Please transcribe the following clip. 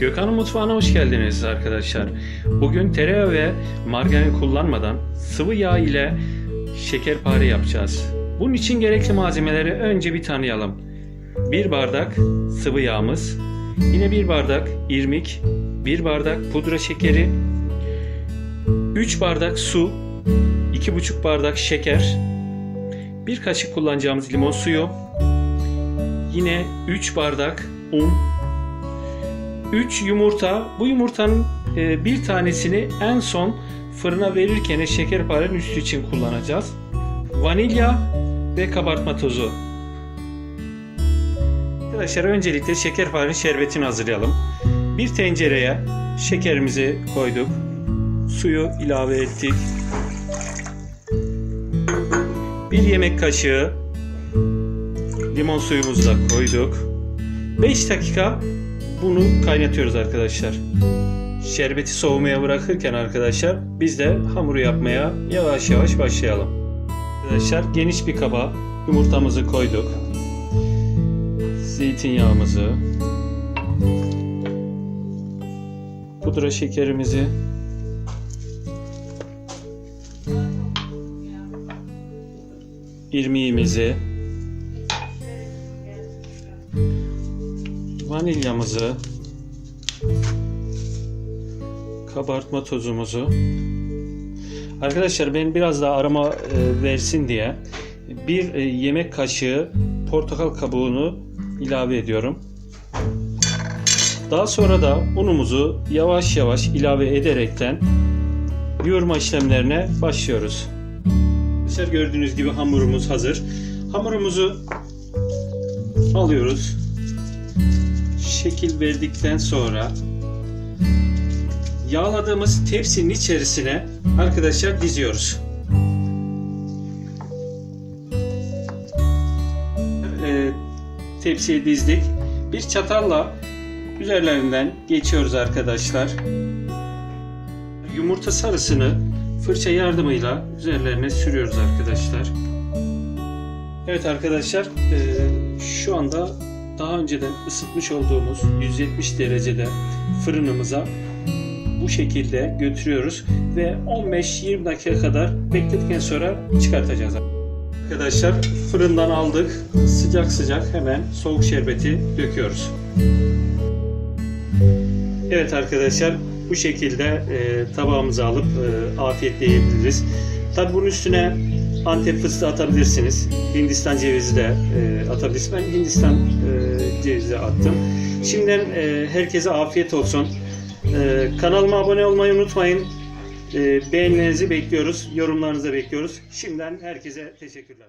Gökhan'ın mutfağına hoş geldiniz arkadaşlar. Bugün tereyağı ve margarin kullanmadan sıvı yağ ile şekerpare yapacağız. Bunun için gerekli malzemeleri önce bir tanıyalım. Bir bardak sıvı yağımız, yine bir bardak irmik, bir bardak pudra şekeri, 3 bardak su, 2,5 bardak şeker, bir kaşık kullanacağımız limon suyu, yine 3 bardak un, 3 yumurta. Bu yumurtanın e, bir tanesini en son fırına verirken şekerparenin üstü için kullanacağız. Vanilya ve kabartma tozu. Arkadaşlar öncelikle şekerparenin şerbetini hazırlayalım. Bir tencereye şekerimizi koyduk. Suyu ilave ettik. Bir yemek kaşığı limon suyumuzu da koyduk. 5 dakika bunu kaynatıyoruz arkadaşlar. Şerbeti soğumaya bırakırken arkadaşlar biz de hamuru yapmaya yavaş yavaş başlayalım. Arkadaşlar geniş bir kaba yumurtamızı koyduk. Zeytinyağımızı, pudra şekerimizi, irmiğimizi, vanilyamızı, kabartma tozumuzu. Arkadaşlar ben biraz daha aroma e, versin diye bir e, yemek kaşığı portakal kabuğunu ilave ediyorum. Daha sonra da unumuzu yavaş yavaş ilave ederekten yoğurma işlemlerine başlıyoruz. Arkadaşlar gördüğünüz gibi hamurumuz hazır. Hamurumuzu alıyoruz şekil verdikten sonra yağladığımız tepsinin içerisine arkadaşlar diziyoruz. Ee, tepsiye dizdik. Bir çatalla üzerlerinden geçiyoruz arkadaşlar. Yumurta sarısını fırça yardımıyla üzerlerine sürüyoruz arkadaşlar. Evet arkadaşlar ee, şu anda daha önceden ısıtmış olduğumuz 170 derecede fırınımıza bu şekilde götürüyoruz ve 15-20 dakika kadar bekledikten sonra çıkartacağız. Arkadaşlar fırından aldık. Sıcak sıcak hemen soğuk şerbeti döküyoruz. Evet arkadaşlar bu şekilde e, tabağımıza alıp e, afiyetle yiyebiliriz. Tabi bunun üstüne Antep fıstığı atabilirsiniz. Hindistan cevizi de e, atabilirsiniz. Ben Hindistan e, cevizi attım. Şimdiden e, herkese afiyet olsun. E, kanalıma abone olmayı unutmayın. E, beğenilerinizi bekliyoruz. Yorumlarınızı bekliyoruz. Şimdiden herkese teşekkürler.